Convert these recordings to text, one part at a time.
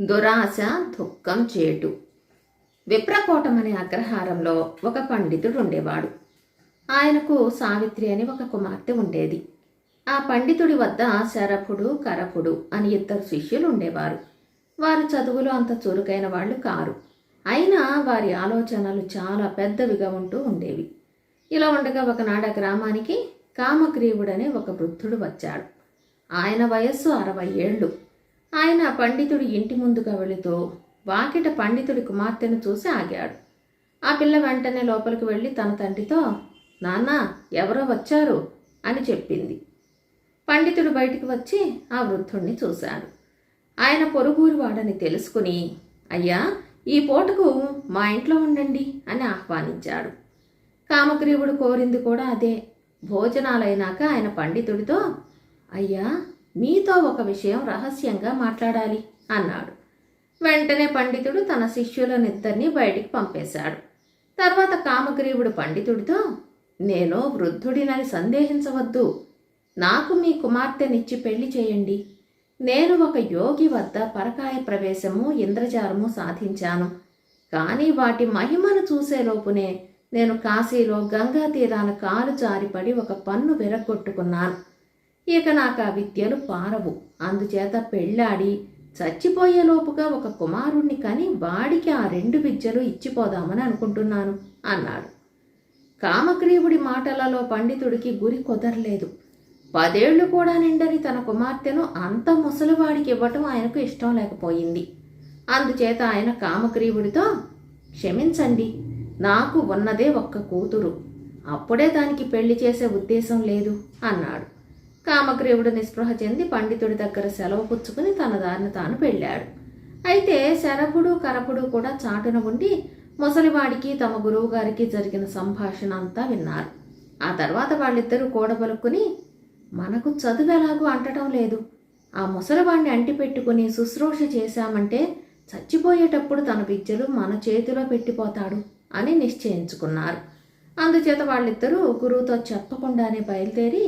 దురాశ దుఃఖం చేటు. విప్రకోటం అనే అగ్రహారంలో ఒక పండితుడు ఉండేవాడు ఆయనకు సావిత్రి అని ఒక కుమార్తె ఉండేది. ఆ పండితుడి వద్ద శరభుడు కరపుడు అని ఇద్దరు శిష్యులు ఉండేవారు వారు చదువులో అంత చురుకైన వాళ్ళు కారు. అయినా వారి ఆలోచనలు చాలా పెద్దవిగా ఉంటూ ఉండేవి. ఇలా ఉండగా ఒకనాడు గ్రామానికి కామగ్రీవుడనే ఒక వృద్ధుడు వచ్చాడు. ఆయన వయస్సు అరవై ఏళ్ళు. ఆయన పండితుడి ఇంటి ముందుగా వెళుతూ వాకిట పండితుడి కుమార్తెను చూసి ఆగాడు. ఆ పిల్ల వెంటనే లోపలికి వెళ్ళి తన తండ్రితో నాన్న ఎవరో వచ్చారు? అని చెప్పింది. పండితుడు బయటికి వచ్చి ఆ వృద్ధుణ్ణి చూశాడు. ఆయన పొరుగురు వాడని తెలుసుకుని అయ్యా ఈ పూటకు మా ఇంట్లో ఉండండి అని ఆహ్వానించాడు. కామగ్రీవుడు కోరింది కూడా అదే. భోజనాలైనాక ఆయన పండితుడితో అయ్యా మీతో ఒక విషయం రహస్యంగా మాట్లాడాలి అన్నాడు. వెంటనే పండితుడు తన శిష్యులనిద్దరినీ బయటికి పంపేశాడు. తర్వాత కామగ్రీవుడు పండితుడితో నేను వృద్ధుడినని సందేహించవద్దు. నాకు మీ కుమార్తెనిచ్చి పెళ్ళి చేయండి. నేను ఒక యోగి వద్ద పరకాయ ప్రవేశము ఇంద్రజాలము సాధించాను. కానీ వాటి మహిమను చూసేలోపునే నేను కాశీలో గంగా తీరాన కాలు జారిపడి ఒక పన్ను విరగొట్టుకున్నాను ఇక నాకు ఆ విద్యలు పారవు. అందుచేత పెళ్ళాడి చచ్చిపోయేలోపుగా ఒక కుమారుణ్ణి కని వాడికి ఆ రెండు విద్యలు ఇచ్చిపోదామని అనుకుంటున్నాను అన్నాడు. కామగ్రీవుడి మాటలలో పండితుడికి గురి కుదరలేదు. పదేళ్ళు కూడా నిండని తన కుమార్తెను అంత ముసలివాడికి ఇవ్వటం ఆయనకు ఇష్టం లేకపోయింది. అందుచేత ఆయన కామగ్రీవుడితో క్షమించండి నాకు ఉన్నదే ఒక్క కూతురు. అప్పుడే దానికి పెళ్ళి చేసే ఉద్దేశం లేదు అన్నాడు. కామగ్రీవుడు నిస్పృహ చెంది పండితుడి దగ్గర సెలవు పుచ్చుకుని తన దారిని తాను వెళ్ళాడు అయితే శరభుడు కరపుడు కూడా చాటున ఉండి ముసలివాడికి తమ గురువుగారికి జరిగిన సంభాషణ అంతా విన్నారు. ఆ తర్వాత వాళ్ళిద్దరూ కూడబలుక్కుని మనకు చదువు ఎలాగూ అంటటం లేదు. ఆ ముసలివాడిని అంటిపెట్టుకుని శుశ్రూష చేశామంటే చచ్చిపోయేటప్పుడు తన విద్యలు మన చేతిలో పెట్టిపోతాడు అని నిశ్చయించుకున్నారు. అందుచేత వాళ్ళిద్దరూ గురువుతో చెప్పకుండానే బయలుదేరి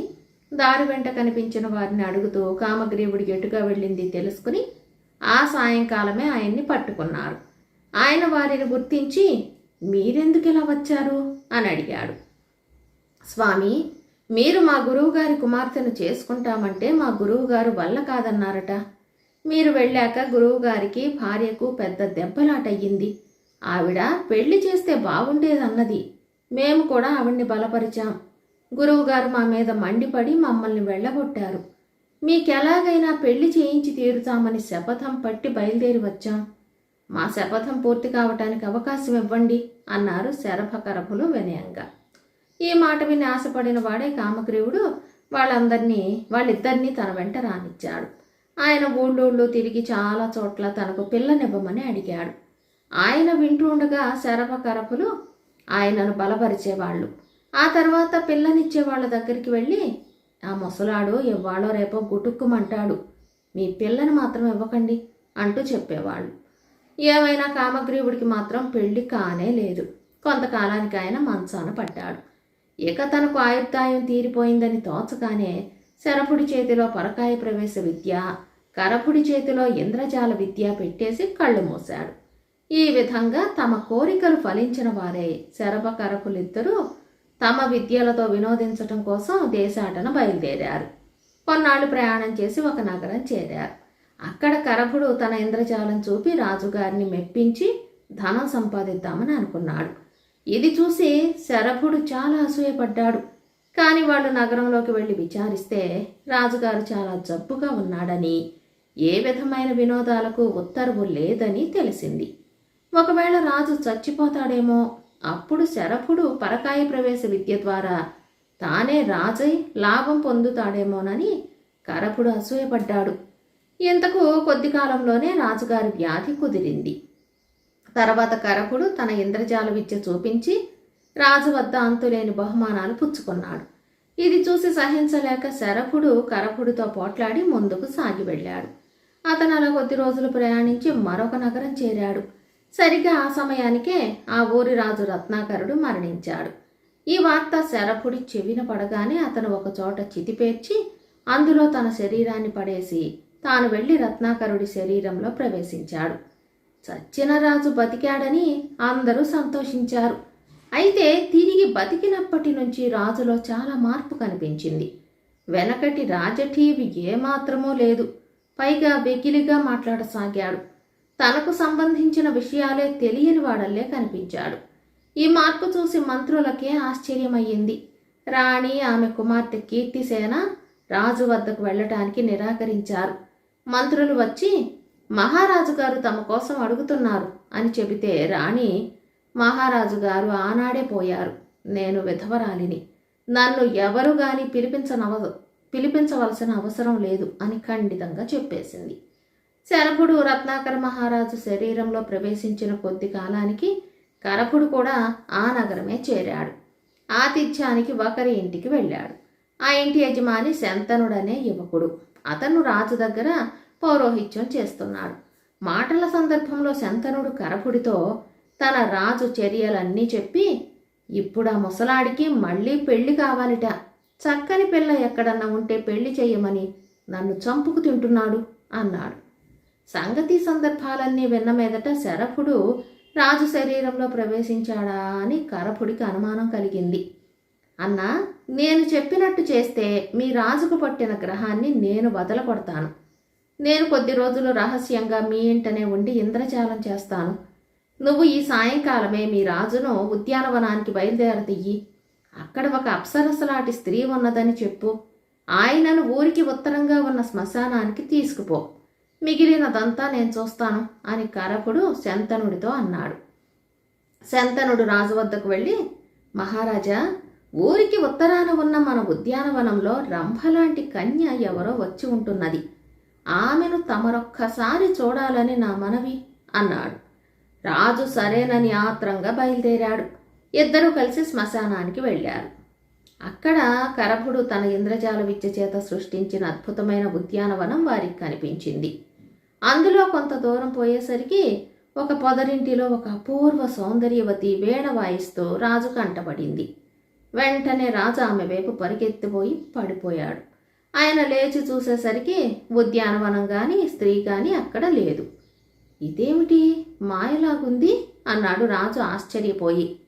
దారి వెంట కనిపించిన వారిని అడుగుతూ కామగ్రీవుడి ఎటుగా వెళ్ళింది తెలుసుకుని ఆ సాయంకాలమే ఆయన్ని పట్టుకున్నారు ఆయన వారిని గుర్తించి మీరెందుకు ఇలా వచ్చారు? అని అడిగాడు. స్వామి మీరు మా గురువుగారి కుమార్తెను చేసుకుంటామంటే మా గురువుగారు వల్ల కాదన్నారట. మీరు వెళ్ళాక గురువుగారికి భార్యకు పెద్ద దెబ్బలాటయ్యింది. ఆవిడ పెళ్ళి చేస్తే బాగుండేదన్నది. మేము కూడా ఆవిడ్ని బలపరిచాం. గురువుగారు మా మీద మండిపడి మమ్మల్ని వెళ్ళగొట్టారు. మీకెలాగైనా పెళ్ళి చేయించి తీరుతామని శపథం పట్టి బయలుదేరి వచ్చాం. మా శపథం పూర్తి కావటానికి అవకాశం ఇవ్వండి అన్నారు శరభకరభులు వినయంగా. ఈ మాట విని ఆశపడిన వాడే కామగ్రీవుడు వాళ్ళందరినీ వాళ్ళిద్దరినీ తన వెంట రానిచ్చాడు. ఆయన ఊళ్ళూళ్ళు తిరిగి చాలా చోట్ల తనకు పిల్లనివ్వమని అడిగాడు. ఆయన వింటూ ఉండగా శరభకరపులు ఆయనను బలపరిచేవాళ్ళు. ఆ తర్వాత పిల్లనిచ్చే వాళ్ళ దగ్గరికి వెళ్ళి ఆ ముసలాడు ఇవ్వాళో రేపో గుటుక్కుమంటాడు. మీ పిల్లని మాత్రం ఇవ్వకండి అంటూ చెప్పేవాళ్ళు. ఏమైనా కామగ్రీవుడికి మాత్రం పెళ్ళి కానే లేదు. కొంతకాలానికి ఆయన మంచాన పడ్డాడు. ఇక తనకు ఆయుర్దాయం తీరిపోయిందని తోచగానే శరపుడి చేతిలో పరకాయ ప్రవేశ విద్య కరపుడి చేతిలో ఇంద్రజాల విద్య పెట్టేసి కళ్ళు మూశాడు. ఈ విధంగా తమ కోరికలు ఫలించిన వారే శరభ కరపులిద్దరూ తమ విద్యలతో వినోదించటం కోసం దేశాటన బయలుదేరారు. కొన్నాళ్ళు ప్రయాణం చేసి ఒక నగరం చేరారు. అక్కడ కరభుడు తన ఇంద్రజాలం చూపి రాజుగారిని మెప్పించి ధనం సంపాదిద్దామని అనుకున్నాడు. ఇది చూసి శరభుడు చాలా అసూయపడ్డాడు. కానీ వాళ్ళు నగరంలోకి వెళ్ళి విచారిస్తే రాజుగారు చాలా జబ్బుగా ఉన్నాడని ఏ విధమైన వినోదాలకు ఉత్తర్వు లేదని తెలిసింది. ఒకవేళ రాజు చచ్చిపోతాడేమో అప్పుడు శరభుడు పరకాయ ప్రవేశ విద్య ద్వారా తానే రాజై లాభం పొందుతాడేమోనని కరపుడు అసూయపడ్డాడు. ఇంతకు కొద్ది కాలంలోనే రాజుగారి వ్యాధి కుదిరింది. తర్వాత కరపుడు తన ఇంద్రజాల విద్య చూపించి రాజు వద్ద అంతులేని బహుమానాలు పుచ్చుకున్నాడు. ఇది చూసి సహించలేక శరభుడు కరపుడితో పోట్లాడి ముందుకు సాగి వెళ్ళాడు. అతను అలా కొద్ది రోజులు ప్రయాణించి మరొక నగరం చేరాడు. సరిగ్గా ఆ సమయానికే ఆ ఊరి రాజు రత్నాకరుడు మరణించాడు. ఈ వార్త శరభుడి చెవిన పడగానే అతను ఒకచోట చితిపేర్చి అందులో తన శరీరాన్ని పడేసి తాను వెళ్ళి రత్నాకరుడి శరీరంలో ప్రవేశించాడు. చచ్చిన రాజు బతికాడని అందరూ సంతోషించారు. అయితే తిరిగి బతికినప్పటి నుంచి రాజులో చాలా మార్పు కనిపించింది. వెనకటి రాజఠీవి ఏమాత్రమో లేదు. పైగా వెకిలిగా మాట్లాడసాగాడు. తనకు సంబంధించిన విషయాలే తెలియని వాడల్లే కనిపించాడు. ఈ మార్పు చూసి మంత్రులకే ఆశ్చర్యమయ్యింది. రాణి ఆమె కుమార్తె కీర్తిసేన రాజు వద్దకు వెళ్ళటానికి నిరాకరించారు. మంత్రులు వచ్చి మహారాజు గారు తమ కోసం అడుగుతున్నారు అని చెబితే రాణి మహారాజు గారు ఆనాడే పోయారు. నేను విధవరాలిని. నన్ను ఎవరు గాని పిలిపించనవ పిలిపించవలసిన అవసరం లేదు అని ఖండితంగా చెప్పేసింది. శరభుడు రత్నాకర మహారాజు శరీరంలో ప్రవేశించిన కొద్ది కాలానికి కరపుడు కూడా ఆ నగరమే చేరాడు. ఆతిథ్యానికి ఒకరి ఇంటికి వెళ్ళాడు. ఆ ఇంటి యజమాని శంతనుడనే యువకుడు. అతను రాజు దగ్గర పౌరోహిత్యం చేస్తున్నాడు. మాటల సందర్భంలో శంతనుడు కరపుడితో తన రాజు చర్యలన్నీ చెప్పి ఇప్పుడు ఆ ముసలాడికి మళ్ళీ పెళ్ళి కావాలిట. చక్కని పిల్ల ఎక్కడన్నా ఉంటే పెళ్ళి చేయమని నన్ను చంపుకు తింటున్నాడు అన్నాడు. సంగతి సందర్భాలన్నీ విన్న మీదట శరఫుడు రాజు శరీరంలో ప్రవేశించాడా అని కరపుడికి అనుమానం కలిగింది. అన్న నేను చెప్పినట్టు చేస్తే మీ రాజుకు పట్టిన గ్రహాన్ని నేను వదలకొడతాను నేను కొద్ది రోజులు రహస్యంగా మీ ఇంటనే ఉండి ఇంద్రజాలం చేస్తాను. నువ్వు ఈ సాయంకాలమే మీ రాజును ఉద్యానవనానికి బయలుదేరతీయి అక్కడ ఒక అప్సరసలాంటి స్త్రీ ఉన్నదని చెప్పు. ఆయనను ఊరికి ఉత్తరంగా ఉన్న శ్మశానానికి తీసుకుపో. మిగిలినదంతా నేను చూస్తాను అని కరకుడు శంతనుడితో అన్నాడు. శంతనుడు రాజు వద్దకు వెళ్ళి మహారాజా ఊరికి ఉత్తరాన ఉన్న మన ఉద్యానవనంలో రంభలాంటి కన్య ఎవరో వచ్చి ఉంటున్నది. ఆమెను తమరొక్కసారి చూడాలని నా మనవి అన్నాడు. రాజు సరేనని ఆత్రంగా బయలుదేరాడు. ఇద్దరూ కలిసి శ్మశానానికి వెళ్ళారు. అక్కడ కరభుడు తన ఇంద్రజాల విద్య చేత సృష్టించిన అద్భుతమైన ఉద్యానవనం వారికి కనిపించింది. అందులో కొంత దూరం పోయేసరికి ఒక పొదరింటిలో ఒక అపూర్వ సౌందర్యవతి వేణ వాయిస్తూ రాజు కంటపడింది వెంటనే రాజు ఆమె వైపు పరిగెత్తిపోయి పడిపోయాడు. ఆయన లేచి చూసేసరికి ఉద్యానవనం కానీ స్త్రీ కానీ అక్కడ లేదు. ఇదేమిటి? మాయలాగుంది? అన్నాడు రాజు ఆశ్చర్యపోయి.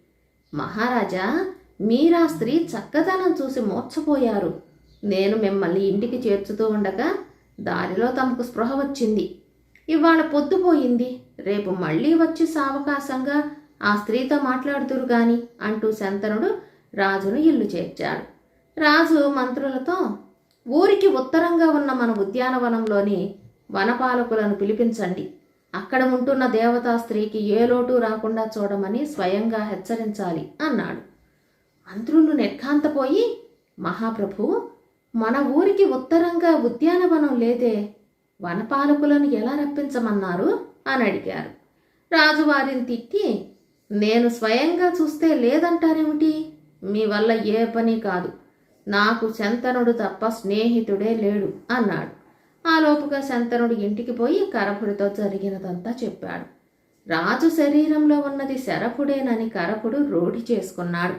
మహారాజా మీరా స్త్రీ చక్కదనం చూసి మోర్చపోయారు నేను మిమ్మల్ని ఇంటికి చేర్చుతూ ఉండగా దారిలో తమకు స్పృహ వచ్చింది. ఇవాళ పొద్దుపోయింది రేపు మళ్ళీ వచ్చి సావకాశంగా ఆ స్త్రీతో మాట్లాడుతురు గాని అంటూ శంతనుడు రాజును ఇల్లు చేర్చాడు. రాజు మంత్రులతో ఊరికి ఉత్తరంగా ఉన్న మన ఉద్యానవనంలోని వనపాలకులను పిలిపించండి. అక్కడ ఉంటున్న దేవతా స్త్రీకి ఏ లోటు రాకుండా చూడమని స్వయంగా హెచ్చరించాలి అన్నాడు. మంత్రులు నిర్ఘాంతపోయి మహాప్రభు మన ఊరికి ఉత్తరంగా ఉద్యానవనం లేదే. వనపాలకులను ఎలా రప్పించమన్నారు? అని అడిగారు. రాజు వారిని తిట్టి నేను స్వయంగా చూస్తే లేదంటారేమిటి? మీ వల్ల ఏ పని కాదు. నాకు శంతనుడు తప్ప స్నేహితుడే లేడు అన్నాడు. ఆ లోపుగా శంతనుడు ఇంటికి పోయి కరపుడితో జరిగినదంతా చెప్పాడు. రాజు శరీరంలో ఉన్నది శరపుడేనని కరపుడు రూఢి చేసుకున్నాడు.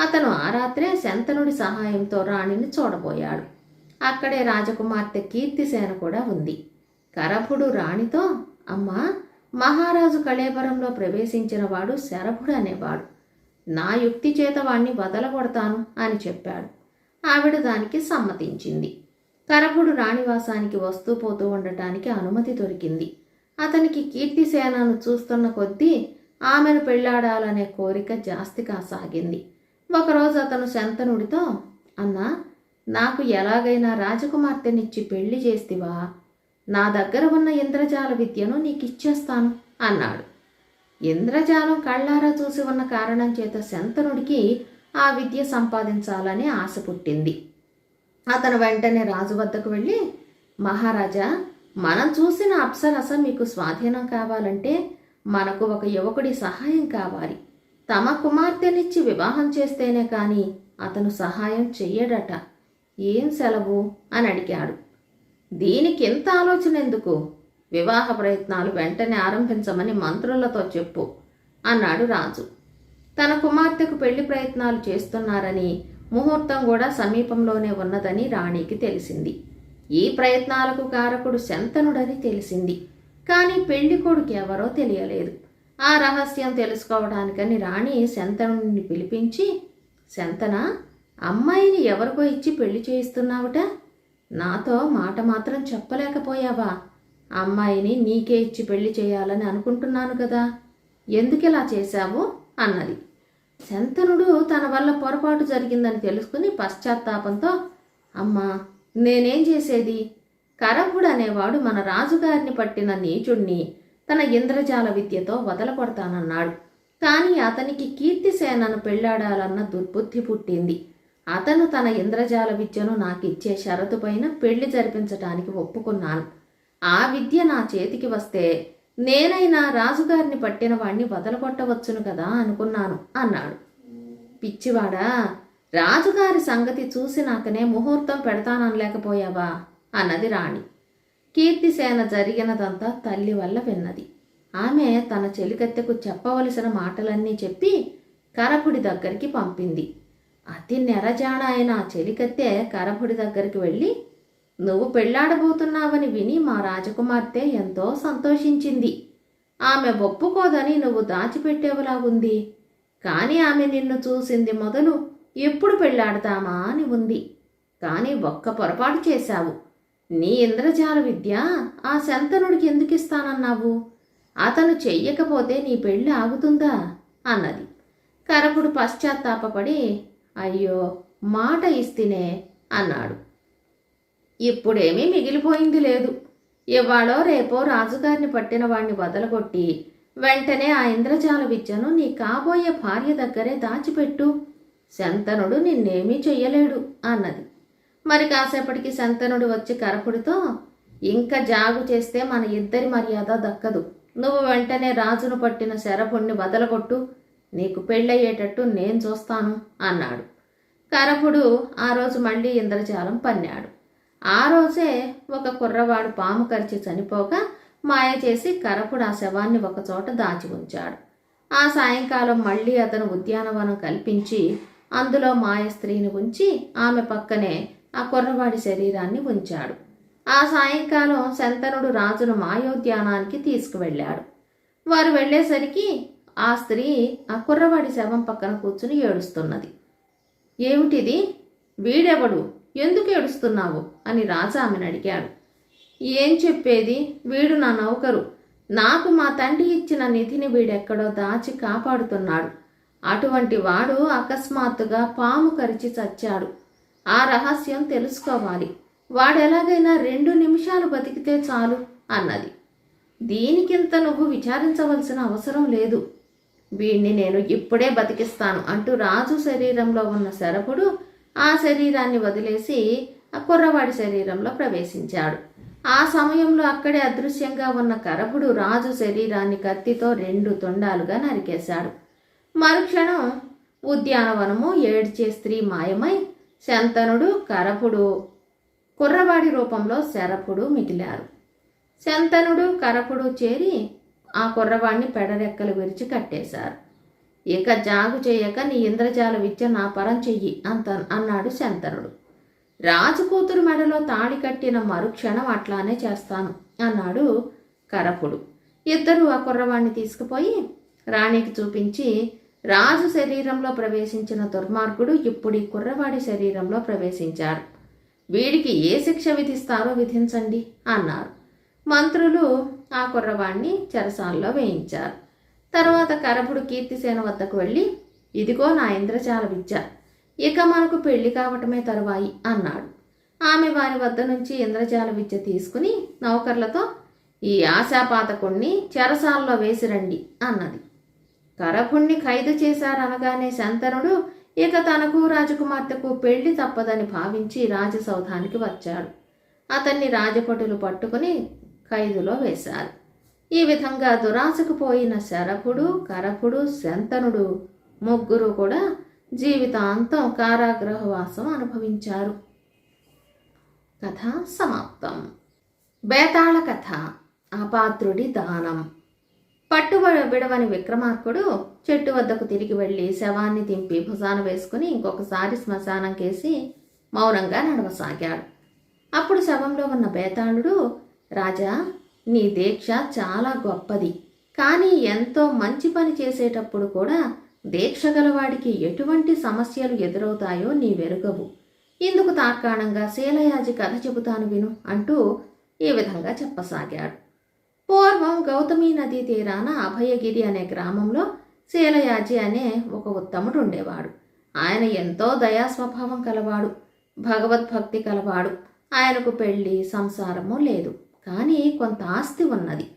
అతను ఆ రాత్రే శంతనుడి సహాయంతో రాణిని చూడబోయాడు. అక్కడే రాజకుమార్తె కీర్తిసేన కూడా ఉంది. కరభుడు రాణితో అమ్మ మహారాజు కళేబరంలో ప్రవేశించిన వాడు శరభుడు అనేవాడు. నా యుక్తి చేత వాణ్ణి వదలగొడతాను అని చెప్పాడు. ఆవిడ దానికి సమ్మతించింది. కరభుడు రాణివాసానికి వస్తూ పోతూ ఉండటానికి అనుమతి దొరికింది. అతనికి కీర్తిసేనను చూస్తున్న కొద్దీ ఆమెను పెళ్ళాడాలనే కోరిక జాస్తి కాసాగింది ఒకరోజు అతను శంతనుడితో అన్నా నాకు ఎలాగైనా రాజకుమార్తెనిచ్చి పెళ్ళి చేస్తివా? నా దగ్గర ఉన్న ఇంద్రజాల విద్యను నీకు ఇచ్చేస్తాను అన్నాడు. ఇంద్రజాలం కళ్ళారా చూసి ఉన్న కారణం చేత శంతనుడికి ఆ విద్య సంపాదించాలని ఆశ పుట్టింది. అతను వెంటనే రాజు వద్దకు వెళ్ళి మహారాజా మనం చూసిన అప్సరస మీకు స్వాధీనం కావాలంటే మనకు ఒక యువకుడి సహాయం కావాలి. తమ కుమార్తెనిచ్చి వివాహం చేస్తేనే కానీ అతను సహాయం చెయ్యడట. ఏం సెలవు? అని అడిగాడు. దీనికి ఎంత ఆలోచన ఎందుకు? వివాహ ప్రయత్నాలు వెంటనే ఆరంభించమని మంత్రులతో చెప్పు అన్నాడు రాజు. తన కుమార్తెకు పెళ్ళి ప్రయత్నాలు చేస్తున్నారని ముహూర్తం కూడా సమీపంలోనే ఉన్నదని రాణికి తెలిసింది. ఈ ప్రయత్నాలకు కారకుడు శంతనుడని తెలిసింది. కానీ పెళ్ళి కొడుకు ఎవరో తెలియలేదు. ఆ రహస్యం తెలుసుకోవడానికని రాణి శంతనుడిని పిలిపించి శంతన అమ్మాయిని ఎవరికో ఇచ్చి పెళ్ళి చేయిస్తున్నావుట? నాతో మాట మాత్రం చెప్పలేకపోయావా? అమ్మాయిని నీకే ఇచ్చి పెళ్ళి చేయాలని అనుకుంటున్నాను కదా. ఎందుకిలా చేశావు? అన్నది. శంతనుడు తన వల్ల పొరపాటు జరిగిందని తెలుసుకుని పశ్చాత్తాపంతో అమ్మా నేనేం చేసేది? కరవ్వుడు అనేవాడు మన రాజుగారిని పట్టిన నీచుణ్ణి తన ఇంద్రజాల విద్యతో వదలకొడతానన్నాడు. కానీ అతనికి కీర్తిసేనను పెళ్ళాడాలన్న దుర్బుద్ధి పుట్టింది. అతను తన ఇంద్రజాల విద్యను నాకిచ్చే షరతుపైన పెళ్ళి జరిపించటానికి ఒప్పుకున్నాను. ఆ విద్య నా చేతికి వస్తే నేనైనా రాజుగారిని పట్టిన వాణ్ణి వదలగొట్టవచ్చును కదా అనుకున్నాను అన్నాడు. పిచ్చివాడా రాజుగారి సంగతి చూసి నాకనే ముహూర్తం పెడతాననలేకపోయావా అన్నది రాణి. కీర్తిసేన జరిగినదంతా తల్లి వల్ల విన్నది. ఆమె తన చెలికత్తెకు చెప్పవలసిన మాటలన్నీ చెప్పి కరకుడి దగ్గరికి పంపింది. అతి నెరజాడ అయిన చెలికత్తె కరభుడి దగ్గరికి వెళ్ళి నువ్వు పెళ్ళాడబోతున్నావని విని మా రాజకుమార్తె ఎంతో సంతోషించింది. ఆమె ఒప్పుకోదని నువ్వు దాచిపెట్టేవలాగుంది. కానీ ఆమె నిన్ను చూసింది మొదలు ఎప్పుడు పెళ్ళాడతామా అని ఉంది. కానీ ఒక్క పొరపాటు చేశావు. నీ ఇంద్రజాల విద్య ఆ శంతనుడికి ఎందుకు ఇస్తానన్నావు అతను చెయ్యకపోతే నీ పెళ్ళి ఆగుతుందా? అన్నది. కరపుడు పశ్చాత్తాపపడి అయ్యో మాట ఇస్తేనే అన్నాడు. ఇప్పుడేమీ మిగిలిపోయింది లేదు. ఇవాళో రేపో రాజుగారిని పట్టిన వాణ్ణి వదలగొట్టి వెంటనే ఆ ఇంద్రజాల విద్యను నీ కాబోయే భార్య దగ్గరే దాచిపెట్టు. శంతనుడు నిన్నేమీ చెయ్యలేడు అన్నది. మరి కాసేపటికి శంతనుడు వచ్చి కరపుడితో ఇంకా జాగు చేస్తే మన ఇద్దరి మర్యాద దక్కదు. నువ్వు వెంటనే రాజును పట్టిన శరభుణ్ణి వదలగొట్టు. నీకు పెళ్ళయ్యేటట్టు నేను చూస్తాను అన్నాడు. కరపుడు ఆ రోజు మళ్ళీ ఇంద్రజాలం పన్నాడు. ఆ రోజే ఒక కుర్రవాడు పాము కరిచి చనిపోగా మాయ చేసి కరపుడు ఆ శవాన్ని ఒకచోట దాచి ఉంచాడు. ఆ సాయంకాలం మళ్ళీ అతను ఉద్యానవనం కల్పించి అందులో మాయ స్త్రీని ఉంచి ఆమె పక్కనే ఆ కుర్రవాడి శరీరాన్ని ఉంచాడు. ఆ సాయంకాలం శంతనుడు రాజును మాయోద్యానానికి తీసుకువెళ్ళాడు. వారు వెళ్ళేసరికి ఆ స్త్రీ ఆ కుర్రవాడి శవం పక్కన కూర్చుని ఏడుస్తున్నది. ఏమిటిది? వీడెవడు? ఎందుకు ఏడుస్తున్నావు? అని రాజు ఆమెను అడిగాడు. ఏం చెప్పేది? వీడు నా నౌకరు. నాకు మా తండ్రి ఇచ్చిన నిధిని వీడెక్కడో దాచి కాపాడుతున్నాడు. అటువంటి వాడు అకస్మాత్తుగా పాము కరిచి చచ్చాడు. ఆ రహస్యం తెలుసుకోవాలి. వాడెలాగైనా రెండు నిమిషాలు బతికితే చాలు అన్నది. దీనికింత నువ్వు విచారించవలసిన అవసరం లేదు. వీణ్ణి నేను ఇప్పుడే బతికిస్తాను అంటూ రాజు శరీరంలో ఉన్న శరపుడు ఆ శరీరాన్ని వదిలేసి ఆ కుర్రవాడి శరీరంలో ప్రవేశించాడు. ఆ సమయంలో అక్కడే అదృశ్యంగా ఉన్న కరపుడు రాజు శరీరాన్ని కత్తితో రెండు తొండాలుగా నరికేశాడు. మరుక్షణం ఉద్యానవనము ఏడ్చే స్త్రీ మాయమై శంతనుడు కరపుడు కుర్రవాడి రూపంలో శరపుడు మిగిలారు. శంతనుడు కరపుడు చేరి ఆ కుర్రవాడిని పెడరెక్కలు విరిచి కట్టేశారు. ఇక జాగు చేయక నీ ఇంద్రజాల విద్య నా పరం చెయ్యి అంత అన్నాడు శంతనుడు రాజకూతురు మెడలో తాళి కట్టిన మరుక్షణం అట్లానే చేస్తాను అన్నాడు కరపుడు ఇద్దరు ఆ కుర్రవాణ్ణి తీసుకుపోయి రాణికి చూపించి రాజు శరీరంలో ప్రవేశించిన దుర్మార్గుడు ఇప్పుడు ఈ కుర్రవాడి శరీరంలో ప్రవేశించాడు. వీడికి ఏ శిక్ష విధిస్తారో విధించండి అన్నారు. మంత్రులు ఆ కుర్రవాణ్ణి చెరసాల్లో వేయించారు. తర్వాత కరపుడు కీర్తిసేన వద్దకు వెళ్ళి ఇదిగో నా ఇంద్రజాల విద్య. ఇక మనకు పెళ్ళి కావటమే తరువాయి అన్నాడు. ఆమె వారి వద్ద నుంచి ఇంద్రజాల విద్య తీసుకుని నౌకర్లతో ఈ ఆశాపాతకుణ్ణి చెరసాల్లో వేసిరండి అన్నది. కరపుణ్ణి ఖైదు చేశారనగానే శంతనుడు ఇక తనకు రాజకుమార్తెకు పెళ్ళి తప్పదని భావించి రాజసౌధానికి వచ్చాడు. అతన్ని రాజపటులు పట్టుకుని ఖైదులో వేశారు. ఈ విధంగా దురాశకు పోయిన శరభుడు కరపుడు శంతనుడు ముగ్గురు కూడా జీవితాంతం కారాగృహవాసం అనుభవించారు. కథ సమాప్తం. బేతాళ కథ అపాత్రుడి దానం. పట్టు విడవని విక్రమార్కుడు చెట్టు వద్దకు తిరిగి వెళ్ళి శవాన్ని దింపి భుజాన వేసుకుని ఇంకొకసారి శ్మశానం కేసి మౌనంగా నడవసాగాడు. అప్పుడు శవంలో ఉన్న బేతాళుడు రాజా నీ దీక్ష చాలా గొప్పది. కానీ ఎంతో మంచి పని చేసేటప్పుడు కూడా దీక్ష గలవాడికి ఎటువంటి సమస్యలు ఎదురవుతాయో నీ వెరుగవు. ఇందుకు తార్కాణంగా శీలయాజి కథ చెబుతాను విను అంటూ ఈ విధంగా చెప్పసాగాడు. పూర్వం గౌతమి నదీ తీరాన అభయగిరి అనే గ్రామంలో శీలయాజి అనే ఒక ఉత్తముడు ఉండేవాడు. ఆయన ఎంతో దయా స్వభావం కలవాడు భగవద్భక్తి కలవాడు. ఆయనకు పెళ్ళి సంసారము లేదు. కానీ కొంత ఆస్తి ఉన్నది.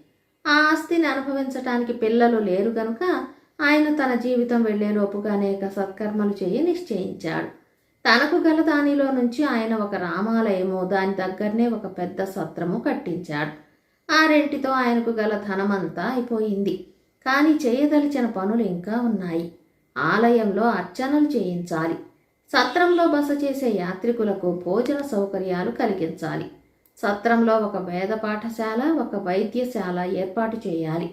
ఆ ఆస్తిని అనుభవించటానికి పిల్లలు లేరు గనుక ఆయన తన జీవితం వెళ్ళేలోపుగా అనేక సత్కర్మలు చేయి నిశ్చయించాడు. తనకు గల దానిలో నుంచి ఆయన ఒక రామాలయము దాని దగ్గరనే ఒక పెద్ద సత్రము కట్టించాడు. ఆ రెంటితో ఆయనకు గల ధనమంతా అయిపోయింది. కానీ చేయదలిచిన పనులు ఇంకా ఉన్నాయి. ఆలయంలో అర్చనలు చేయించాలి. సత్రంలో బస చేసే యాత్రికులకు భోజన సౌకర్యాలు కలిగించాలి. సత్రంలో ఒక వేద పాఠశాల ఒక వైద్యశాల ఏర్పాటు చేయాలి.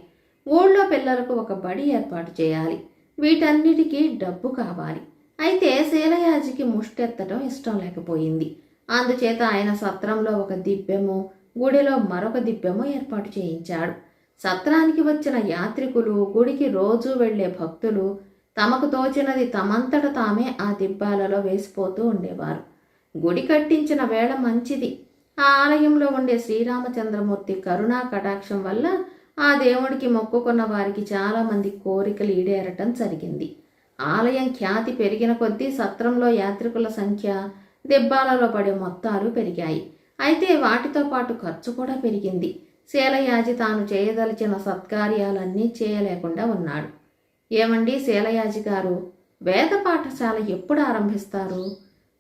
ఊళ్ళో పిల్లలకు ఒక బడి ఏర్పాటు చేయాలి. వీటన్నిటికీ డబ్బు కావాలి. అయితే శీలయాజికి ముష్టెత్తడం ఇష్టం లేకపోయింది. అందుచేత ఆయన సత్రంలో ఒక దిబ్బెము గుడిలో మరొక దిబ్బెము ఏర్పాటు చేయించాడు. సత్రానికి వచ్చిన యాత్రికులు గుడికి రోజు వెళ్ళే భక్తులు తమకు తోచినది తమంతట తామే ఆ దిబ్బాలలో వేసిపోతూ ఉండేవారు. గుడి కట్టించిన వేళ మంచిది. ఆ ఆలయంలో ఉండే శ్రీరామచంద్రమూర్తి కరుణా కటాక్షం వల్ల ఆ దేవుడికి మొక్కుకున్న వారికి చాలామంది కోరికలు ఈడేరటం జరిగింది. ఆలయం ఖ్యాతి పెరిగిన కొద్దీ సత్రంలో యాత్రికుల సంఖ్య దెబ్బాలలో పడే మొత్తాలు పెరిగాయి. అయితే వాటితో పాటు ఖర్చు కూడా పెరిగింది. శీలయాజి తాను చేయదలిచిన సత్కార్యాలన్నీ చేయలేకుండా ఉన్నాడు. ఏమండి శీలయాజి గారు? వేద పాఠశాల ఎప్పుడు ఆరంభిస్తారు?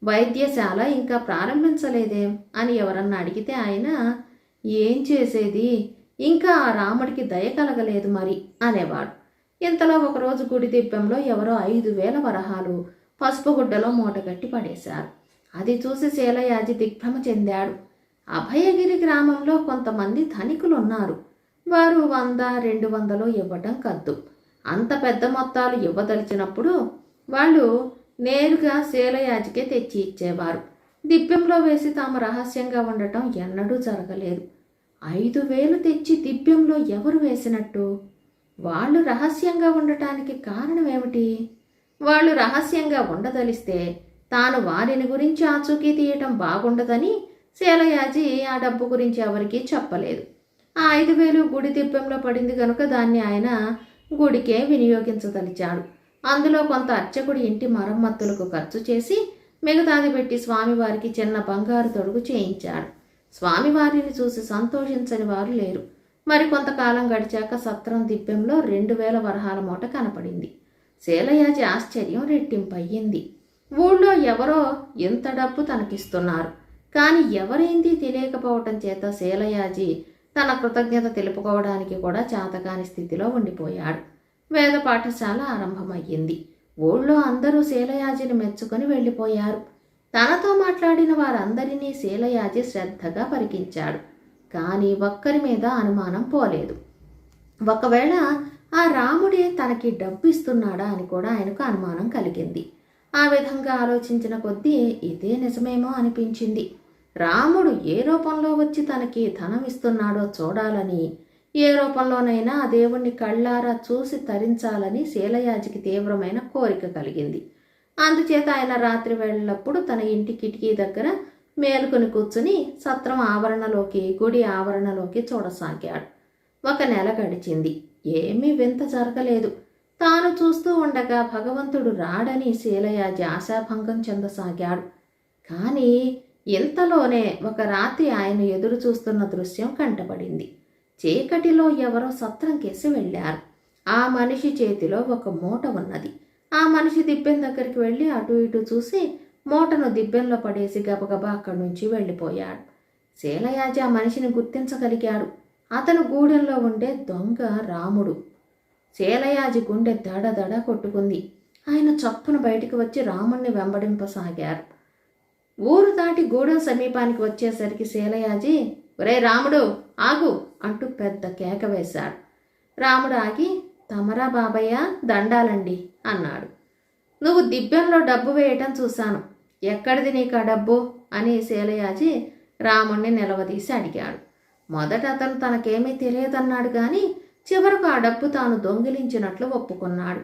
వైద్యశాల ఇంకా ప్రారంభించలేదేం అని ఎవరన్నా అడిగితే ఆయన ఏం చేసేది? ఇంకా ఆ రాముడికి దయ కలగలేదు మరి అనేవాడు. ఇంతలో ఒకరోజు గుడి దిబ్బెంలో ఎవరో ఐదు వేల వరహాలు పసుపు గుడ్డలో మూటగట్టి పడేశారు. అది చూసి శీలయాజి దిగ్భ్రమ చెందాడు. అభయగిరి గ్రామంలో కొంతమంది ధనికులు ఉన్నారు వారు వంద రెండు వందలు ఇవ్వటం కద్దు. అంత పెద్ద మొత్తాలు ఇవ్వదలిచినప్పుడు వాళ్ళు నేరుగా శీలయాజికే తెచ్చి ఇచ్చేవారు. దిబ్బెంలో వేసి తాము రహస్యంగా ఉండటం ఎన్నడూ జరగలేదు. ఐదు వేలు తెచ్చి దిబ్బెంలో ఎవరు వేసినట్టు? వాళ్ళు రహస్యంగా ఉండటానికి కారణం ఏమిటి? వాళ్ళు రహస్యంగా ఉండదలిస్తే తాను వారిని గురించి ఆచూకీ తీయటం బాగుండదని శీలయాజి ఆ డబ్బు గురించి ఎవరికీ చెప్పలేదు. ఆ ఐదు వేలు గుడి దిబ్బెంలో పడింది కనుక దాన్ని ఆయన గుడికే వినియోగించదలిచాడు. అందులో కొంత అర్చకుడి ఇంటి మరమ్మత్తులకు ఖర్చు చేసి మిగతాది పెట్టి స్వామివారికి చిన్న బంగారు తొడుగు చేయించాడు. స్వామివారిని చూసి సంతోషించని వారు లేరు. మరి కొంతకాలం గడిచాక సత్రం దిబ్బెంలో రెండు వేల వరహాల మూట కనపడింది. శీలయాజి ఆశ్చర్యం రెట్టింపయ్యింది. ఊళ్ళో ఎవరో ఎంత డబ్బు తనకిస్తున్నారు. కానీ ఎవరైంది తెలియకపోవటం చేత శీలయాజి తన కృతజ్ఞత తెలుపుకోవడానికి కూడా చాతకాని స్థితిలో ఉండిపోయాడు. వేద పాఠశాల ఆరంభమయ్యింది. ఊళ్ళో అందరూ శీలయాజిని మెచ్చుకొని వెళ్ళిపోయారు. తనతో మాట్లాడిన వారందరినీ శీలయాజి శ్రద్ధగా పరికించాడు. కానీ ఒక్కరి మీద అనుమానం పోలేదు. ఒకవేళ ఆ రాముడే తనకి డబ్బు ఇస్తున్నాడా అని కూడా ఆయనకు అనుమానం కలిగింది. ఆ విధంగా ఆలోచించిన కొద్దీ ఇదే నిజమేమో అనిపించింది. రాముడు ఏ రూపంలో వచ్చి తనకి ధనం ఇస్తున్నాడో చూడాలని ఏ రూపంలోనైనా ఆ దేవుణ్ణి కళ్ళారా చూసి తరించాలని శీలయాజికి తీవ్రమైన కోరిక కలిగింది. అందుచేత ఆయన రాత్రి వెళ్ళప్పుడు తన ఇంటి కిటికీ దగ్గర మేలుకొని కూర్చుని సత్రం ఆవరణలోకి గుడి ఆవరణలోకి చూడసాగాడు. ఒక నెల గడిచింది. ఏమీ వింత జరగలేదు. తాను చూస్తూ ఉండగా భగవంతుడు రాడని శీలయాజి ఆశాభంగం చెందసాగాడు. కానీ ఇంతలోనే ఒక రాత్రి ఆయన ఎదురు చూస్తున్న దృశ్యం కంటపడింది. చీకటిలో ఎవరో సత్రం కేసి వెళ్ళారు. ఆ మనిషి చేతిలో ఒక మూట ఉన్నది. ఆ మనిషి దిబ్బెం దగ్గరికి వెళ్ళి అటు ఇటు చూసి మూటను దిబ్బెంలో పడేసి గబగబా అక్కడి నుంచి వెళ్ళిపోయాడు. శీలయాజి ఆ మనిషిని గుర్తించగలిగాడు. అతను గూడెంలో ఉండే దొంగ రాముడు. శీలయాజి గుండె దడ దడ కొట్టుకుంది. ఆయన చప్పున బయటికి వచ్చి రాముణ్ణి వెంబడింపసాగారు. ఊరు దాటి గూడెం సమీపానికి వచ్చేసరికి శీలయాజి ఒరే రాముడు ఆగు అంటూ పెద్ద కేక వేశాడు. రాముడు ఆగి తమరా బాబయ్య దండాలండి అన్నాడు. నువ్వు దిబ్బెంలో డబ్బు వేయటం చూశాను. ఎక్కడిది నీకు ఆ డబ్బు? అని శీలయాజి రాముణ్ణి నిలవదీసి అడిగాడు. మొదట అతను తనకేమీ తెలియదన్నాడు కానీ చివరకు ఆ డబ్బు తాను దొంగిలించినట్లు ఒప్పుకున్నాడు.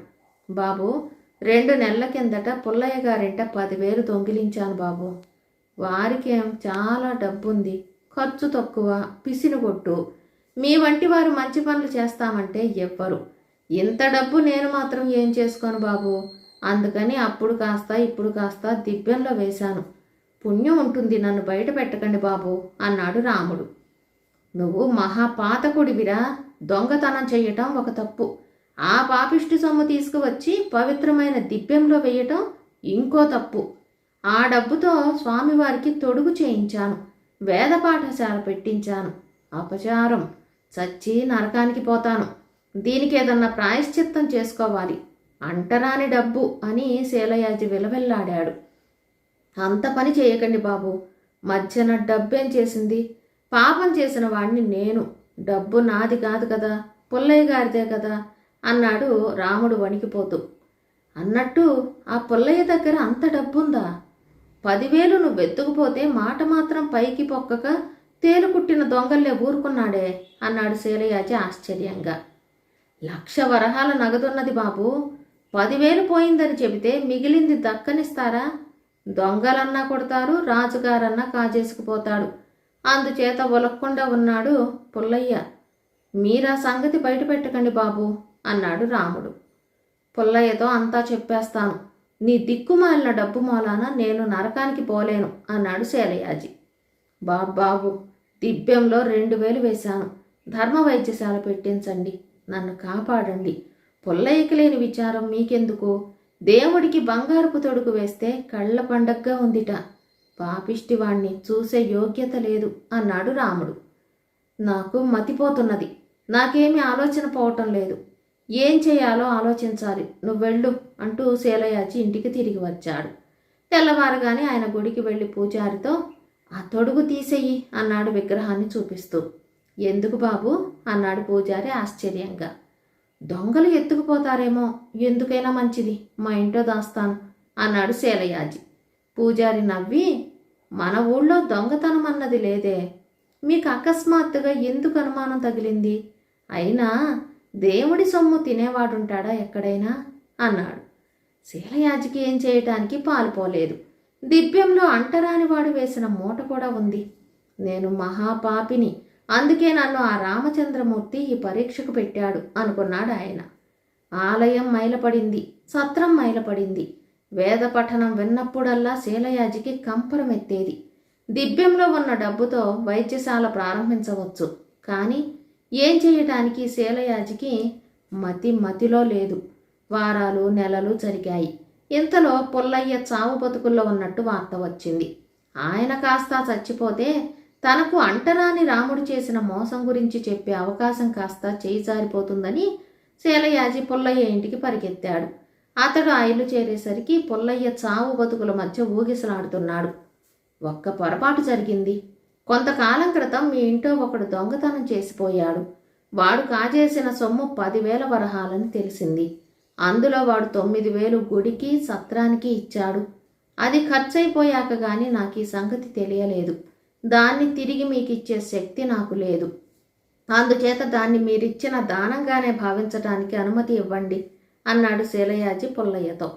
బాబు రెండు నెలల కిందట పుల్లయ్య గారింట పదివేలు దొంగిలించాను బాబు. వారికేం చాలా డబ్బుంది. ఖర్చు తక్కువ పిసినుగొట్టు మీ వంటి వారు మంచి పనులు చేస్తామంటే ఎవ్వరు. ఇంత డబ్బు నేను మాత్రం ఏం చేసుకోను బాబు? అందుకని అప్పుడు కాస్త ఇప్పుడు కాస్త దిబ్బెంలో వేశాను. పుణ్యం ఉంటుంది నన్ను బయట పెట్టకండి బాబు అన్నాడు రాముడు. నువ్వు మహాపాతకుడివిరా. దొంగతనం చేయటం ఒక తప్పు. ఆ పాపిష్టి సొమ్ము తీసుకువచ్చి పవిత్రమైన దిబ్బెంలో వేయటం ఇంకో తప్పు. ఆ డబ్బుతో స్వామివారికి తొడుగు చేయించాను. వేద పాఠశాల పెట్టించాను. అపచారం. చచ్చి నరకానికి పోతాను. దీనికి ఏదన్నా ప్రాయశ్చిత్తం చేసుకోవాలి. అంటరాని డబ్బు అని శీలయాజి విలవెల్లాడాడు. అంత పని చేయకండి బాబు. మధ్యన డబ్బేం చేసింది? పాపం చేసిన వాడిని నేను. డబ్బు నాది కాదు కదా. పుల్లయ్య గారిదే కదా. అన్నాడు రాముడు వణికిపోతూ. అన్నట్టు ఆ పుల్లయ్య దగ్గర అంత డబ్బుందా? పదివేలు నువ్వు వెతుకుపోతే మాట మాత్రం పైకి పొక్కక తేలుకుట్టిన దొంగల్లే ఊరుకున్నాడే అన్నాడు శీలయాజి ఆశ్చర్యంగా. లక్ష వరహాల నగదున్నది బాబు. పదివేలు పోయిందని చెబితే మిగిలింది దక్కనిస్తారా? దొంగలన్నా కొడతారు రాజుగారన్నా కాజేసుకుపోతాడు. అందుచేత ఒలక్కుండా ఉన్నాడు పుల్లయ్య. మీరా సంగతి బయట పెట్టకండి బాబు. అన్నాడు రాముడు. పుల్లయ్యతో అంతా చెప్పేస్తాను. నీ దిక్కుమాలిన డబ్బు మూలాన నేను నరకానికి పోలేను అన్నాడు శైలయాజి. బాబాబు దిబ్బెంలో రెండు వేలు వేశాను. ధర్మ వైద్యశాల పెట్టించండి నన్ను కాపాడండి. పుల్లయ్యకి లేని విచారం మీకెందుకు? దేవుడికి బంగారపు తొడుగు వేస్తే కళ్ళ పండగగా ఉందిట. పాపిష్టివాణ్ణి చూసే యోగ్యత లేదు అన్నాడు రాముడు. నాకు మతిపోతున్నది. నాకేమీ ఆలోచన పోవటం లేదు. ఏం చేయాలో ఆలోచించాలి. నువ్వు వెళ్ళు అంటూ శీలయాచి ఇంటికి తిరిగి వచ్చాడు. తెల్లవారగానే ఆయన గుడికి వెళ్ళి పూజారితో ఆ తొడుగు తీసేయి అన్నాడు విగ్రహాన్ని చూపిస్తూ. ఎందుకు బాబు? అన్నాడు పూజారి ఆశ్చర్యంగా. దొంగలు ఎత్తుకుపోతారేమో ఎందుకైనా మంచిది మా ఇంట్లో దాస్తాను అన్నాడు శీలయాజి. పూజారి నవ్వి మన ఊళ్ళో దొంగతనం అన్నది లేదే. మీకు అకస్మాత్తుగా ఎందుకు అనుమానం తగిలింది? అయినా దేవుడి సొమ్ము తినేవాడుంటాడా ఎక్కడైనా? అన్నాడు. శీలయాజికి ఏం చేయటానికి పాలుపోలేదు దివ్యంలో అంటరానివాడు వేసిన మూట కూడా ఉంది. నేను మహాపాపిని అందుకే నన్ను ఆ రామచంద్రమూర్తి ఈ పరీక్షకు పెట్టాడు అనుకున్నాడు ఆయన. ఆలయం మైలపడింది సత్రం మైలపడింది. వేద పఠనం విన్నప్పుడల్లా శీలయాజికి కంపరమెత్తేది. దివ్యంలో ఉన్న డబ్బుతో వైద్యశాల ప్రారంభించవచ్చు కానీ ఏం చేయటానికి శీలయాజికి మతి మతిలో లేదు. వారాలు నెలలు జరిగాయి. ఇంతలో పుల్లయ్య చావు బతుకుల్లో ఉన్నట్టు వార్త వచ్చింది. ఆయన కాస్త చచ్చిపోతే తనకు అంటరాని రాముడు చేసిన మోసం గురించి చెప్పే అవకాశం కాస్త చేయి జారిపోతుందని శీలయాజి పుల్లయ్య ఇంటికి పరిగెత్తాడు. అతడు ఆ ఇల్లు చేరేసరికి పుల్లయ్య చావు బతుకుల మధ్య ఊగిసలాడుతున్నాడు. ఒక్క పొరపాటు జరిగింది? కొంతకాలం క్రితం మీ ఇంట్లో ఒకడు దొంగతనం చేసిపోయాడు. వాడు కాజేసిన సొమ్ము పదివేల వరహాలని తెలిసింది. అందులో వాడు తొమ్మిది వేలు గుడికి సత్రానికి ఇచ్చాడు. అది ఖర్చయిపోయాక గాని నాకు ఈ సంగతి తెలియలేదు. దాన్ని తిరిగి మీకు ఇచ్చే శక్తి నాకు లేదు. అందుచేత దాన్ని మీరిచ్చిన దానంగానే భావించటానికి అనుమతి ఇవ్వండి అన్నాడు శీలయాజి పుల్లయ్యతో.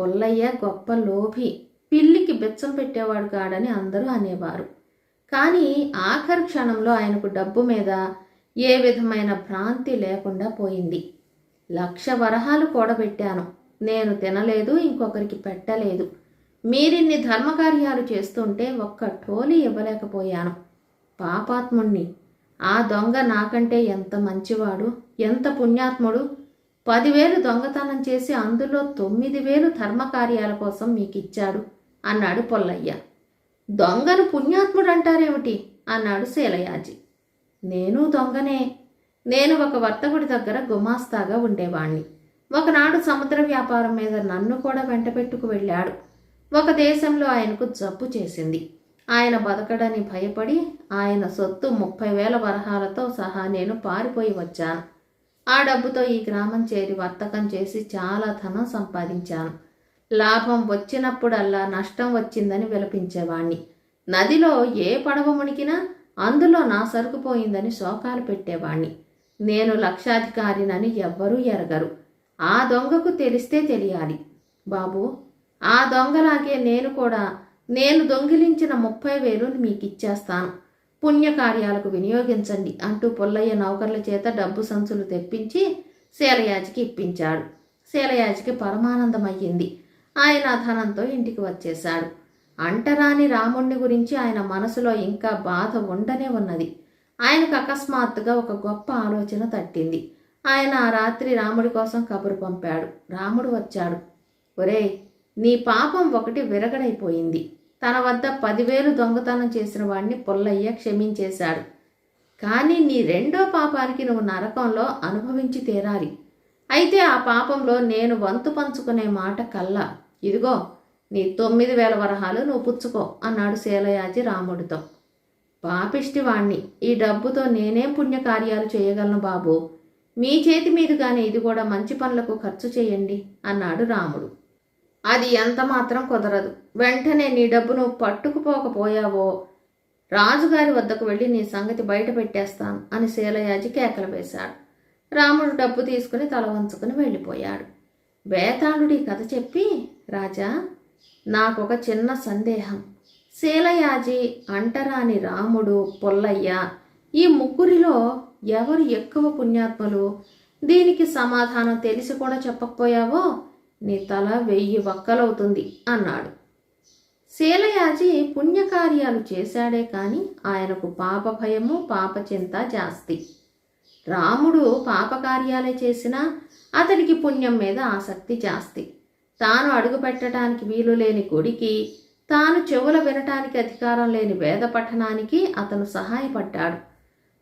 పుల్లయ్య గొప్ప లోభి. పిల్లికి బెచ్చం పెట్టేవాడు కాడని అందరూ అనేవారు. కానీ ఆఖరి క్షణంలో ఆయనకు డబ్బు మీద ఏ విధమైన భ్రాంతి లేకుండా పోయింది. లక్ష వరహాలు కూడబెట్టాను. నేను తినలేదు ఇంకొకరికి పెట్టలేదు. మీరిన్ని ధర్మకార్యాలు చేస్తుంటే ఒక్క టోలీ ఇవ్వలేకపోయాను. పాపాత్ముణ్ణి. ఆ దొంగ నాకంటే ఎంత మంచివాడు ఎంత పుణ్యాత్ముడు? పదివేలు దొంగతనం చేసి అందులో తొమ్మిది వేలు ధర్మకార్యాల కోసం మీకు ఇచ్చాడు అన్నాడు పొల్లయ్య. దొంగను పుణ్యాత్ముడు అంటారేమిటి అన్నాడు శీలయాజి. నేను దొంగనే. నేను ఒక వర్తకుడి దగ్గర గుమాస్తాగా ఉండేవాణ్ణి. ఒకనాడు సముద్ర వ్యాపారం మీద నన్ను కూడా వెంట పెట్టుకు వెళ్ళాడు. ఒక దేశంలో ఆయనకు జబ్బు చేసింది. ఆయన బతకడని భయపడి ఆయన సొత్తు ముప్పై వేల వరహాలతో సహా నేను పారిపోయి వచ్చాను. ఆ డబ్బుతో ఈ గ్రామం చేరి వర్తకం చేసి చాలా ధనం సంపాదించాను. లాభం వచ్చినప్పుడల్లా నష్టం వచ్చిందని విలపించేవాణ్ణి. నదిలో ఏ పడవ మునికినా అందులో నా సరుకు పోయిందని శోకాలు పెట్టేవాణ్ణి. నేను లక్షాధికారినని ఎవ్వరూ ఎరగరు. ఆ దొంగకు తెలిస్తే తెలియాలి. బాబు ఆ దొంగలాగే నేను కూడా నేను దొంగిలించిన ముప్పై వేలు మీకు ఇచ్చేస్తాను పుణ్యకార్యాలకు వినియోగించండి అంటూ పుల్లయ్య నౌకర్ల చేత డబ్బు సంచులు తెప్పించి శీలయాజికి ఇప్పించాడు. శీలయాజికి పరమానందమయ్యింది. ఆయన ధనంతో ఇంటికి వచ్చేశాడు. అంటరాని రాముణ్ణి గురించి ఆయన మనసులో ఇంకా బాధ ఉండనే ఉన్నది. ఆయనకు అకస్మాత్తుగా ఒక గొప్ప ఆలోచన తట్టింది. ఆయన ఆ రాత్రి రాముడి కోసం కబురు పంపాడు. రాముడు వచ్చాడు. ఒరేయ్ నీ పాపం ఒకటి విరగడైపోయింది. తన వద్ద పదివేలు దొంగతనం చేసిన వాడిని పొల్లయ్య క్షమించేశాడు. కానీ నీ రెండో పాపానికి నువ్వు నరకంలో అనుభవించి తీరాలి. అయితే ఆ పాపంలో నేను వంతు పంచుకునే మాట కల్లా. ఇదిగో నీ తొమ్మిది వేల వరహాలు నువ్వు పుచ్చుకో అన్నాడు శీలయాజి రాముడితో. పాపిష్టి వాణ్ణి ఈ డబ్బుతో నేనేం పుణ్యకార్యాలు చేయగలను బాబు? మీ చేతి మీదుగానే ఇది కూడా మంచి పనులకు ఖర్చు చేయండి అన్నాడు రాముడు. అది ఎంత మాత్రం కుదరదు. వెంటనే నీ డబ్బును పట్టుకుపోకపోయావో రాజుగారి వద్దకు వెళ్ళి నీ సంగతి బయట పెట్టేస్తాను అని శీలయాజి కేకలు వేశాడు. రాముడు డబ్బు తీసుకుని తల వంచుకుని వెళ్ళిపోయాడు. బేతాళుడి కథ చెప్పి రాజా నాకొక చిన్న సందేహం. శీలయాజి అంటరాని రాముడు పొల్లయ్య ఈ ముగ్గురిలో ఎవరు ఎక్కువ పుణ్యాత్మలు? దీనికి సమాధానం తెలిసి కూడా చెప్పకపోయావో? నీ తల వెయ్యి వక్కలవుతుంది అన్నాడు. శీలయాజి పుణ్యకార్యాలు చేశాడే కాని ఆయనకు పాప భయము పాప చింత జాస్తి. రాముడు పాపకార్యాలే చేసినా అతడికి పుణ్యం మీద ఆసక్తి జాస్తి. తాను అడుగుపెట్టడానికి వీలు లేని గుడికి తాను చెవుల వినటానికి అధికారం లేని వేద పఠనానికి అతను సహాయపడ్డాడు.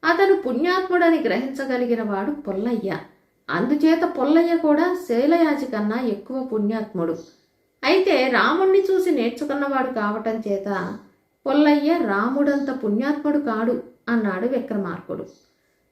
అతను పుణ్యాత్ముడని గ్రహించగలిగిన వాడు పుల్లయ్య. అందుచేత పుల్లయ్య కూడా శైలయాజి కన్నా ఎక్కువ పుణ్యాత్ముడు. అయితే రాముణ్ణి చూసి నేర్చుకున్నవాడు కావటం చేత పుల్లయ్య రాముడంత పుణ్యాత్ముడు కాడు అన్నాడు విక్రమార్కుడు.